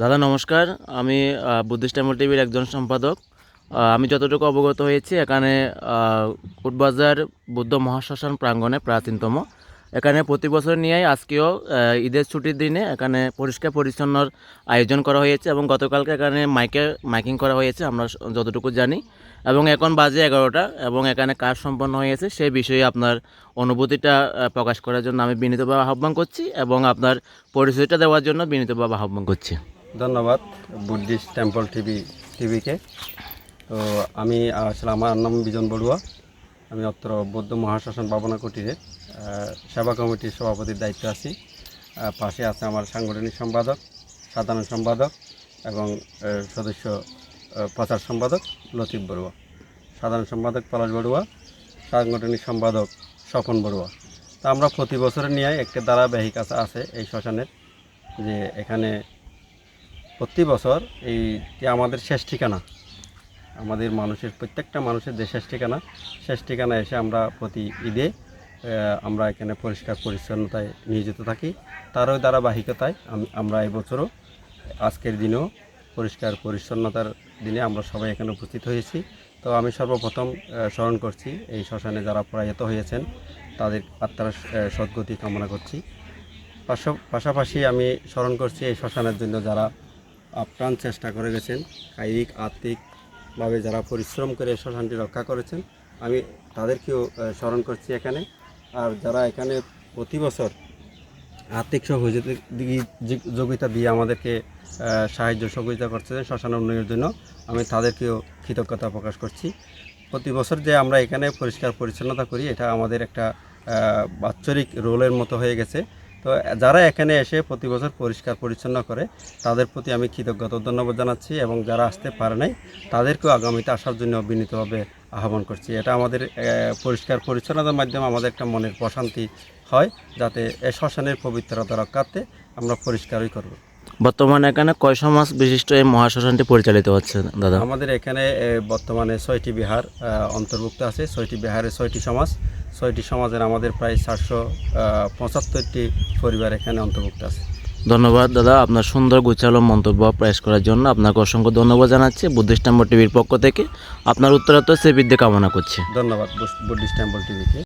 দাদা, নমস্কার। আমি বুদ্ধিস্ট টেম্পল টিভির একজন সম্পাদক। আমি যতটুকু অবগত হয়েছি, এখানে কোটবাজার বুদ্ধ মহাশ্মশান প্রাঙ্গণে প্রাচীনতম। এখানে প্রতি বছর নিয়েই আজকেও ঈদের ছুটির দিনে এখানে পরিষ্কার পরিচ্ছন্নর আয়োজন করা হয়েছে এবং গতকালকে এখানে মাইকে, মাইকিং করা হয়েছে, আমরা যতটুকু জানি। এবং এখন বাজে এগারোটা এবং এখানে কাজ সম্পন্ন হয়েছে সেই বিষয়ে আপনার অনুভূতিটা প্রকাশ করার জন্য আমি বিনীতভাবে আহ্বান করছি এবং আপনার পরিচয়টা দেওয়ার জন্য বিনীতভাবে আহ্বান করছি। ধন্যবাদ বুদ্ধিস্ট টেম্পল টিভি, টিভিকে। তো আমি আসলে আমার নাম বিজন বড়ুয়া। আমি অত্র বৌদ্ধ মহাশাসন ভাবনা কুটিরে সেবা কমিটির সভাপতির দায়িত্বে আছি। পাশে আছে আমার সাংগঠনিক সম্পাদক, সাধারণ সম্পাদক এবং সদস্য প্রচার সম্পাদক লতিফ বড়ুয়া। সাধারণ সম্পাদক পলাশ বড়ুয়া, সাংগঠনিক সম্পাদক স্বপন বড়ুয়া। তা আমরা প্রতি বছর নিয়ে একটি ধারাবাহিক আছে এই শ্মশানের, যে এখানে প্রতি বছর এই যে আমাদের শেষ ঠিকানা, আমাদের মানুষের, প্রত্যেকটা মানুষের যে শেষ ঠিকানা শেষ ঠিকানা এসে আমরা প্রতি ঈদে আমরা এখানে পরিষ্কার পরিচ্ছন্নতায় নিয়োজিত থাকি। তারও ধারাবাহিকতায় আম- আমরা এবছরও আজকের দিনেও পরিষ্কার পরিচ্ছন্নতার দিনে আমরা সবাই এখানে উপস্থিত হয়েছি। তো আমি সর্বপ্রথম স্মরণ করছি, এই শ্মশানে যারা প্রয়াত হয়েছেন, তাদের আত্মার সদ্গতি কামনা করছি। পাশা- পাশাপাশি আমি স্মরণ করছি এই শ্মশানের জন্য যারা আপ্রাণ চেষ্টা করে গেছেন। শারীরিক আর্থিকভাবে যারা পরিশ্রম করে শ্মশানটি রক্ষা করেছেন, আমি তাদেরকেও স্মরণ করছি এখানে। আর যারা এখানে প্রতি বছর আর্থিক সহযোগিতা দিয়ে আমাদেরকে সাহায্য সহযোগিতা করছেন শ্মশান উন্নয়নের জন্য, আমি তাদেরকেও কৃতজ্ঞতা প্রকাশ করছি। প্রতি বছর যে আমরা এখানে পরিষ্কার পরিচ্ছন্নতা করি, এটা আমাদের একটা বাৎসরিক রোলের মতো হয়ে গেছে। তো যারা এখানে এসে প্রতি বছর পরিষ্কার পরিচ্ছন্ন করে তাদের প্রতি আমি কৃতজ্ঞতা ধন্যবাদ জানাচ্ছি এবং যারা আসতে পারে নাই তাদেরকেও আগামীতে আসার জন্য বিনীতভাবে আহ্বান করছি। এটা আমাদের পরিষ্কার পরিচ্ছন্নতার মাধ্যমে আমাদের একটা মনের প্রশান্তি হয় যাতে এ শ্মশানের পবিত্রতা রক্ষার্থে আমরা পরিষ্কারই করব। বর্তমানে এখানে কয় সমাজ বিশিষ্ট এই মহাশ্মশানটি পরিচালিত হচ্ছে দাদা? আমাদের এখানে বর্তমানে ছয়টি বিহার অন্তর্ভুক্ত আছে। ছয়টি বিহারে ছয়টি সমাজ। ছয়টি সমাজের আমাদের প্রায় চারশো পঁচাত্তরটি পরিবার এখানে অন্তর্ভুক্ত আছে। ধন্যবাদ দাদা। আপনার সুন্দর গুছালো মন্তব্য প্রয়াস করার জন্য আপনাকে অসংখ্য ধন্যবাদ জানাচ্ছি। বুদ্ধিস্ট টেম্পল টিভির পক্ষ থেকে আপনার উত্তরাত্তর সে বৃদ্ধি কামনা করছি। ধন্যবাদ বুদ্ধিস্ট টেম্পল টিভিকে।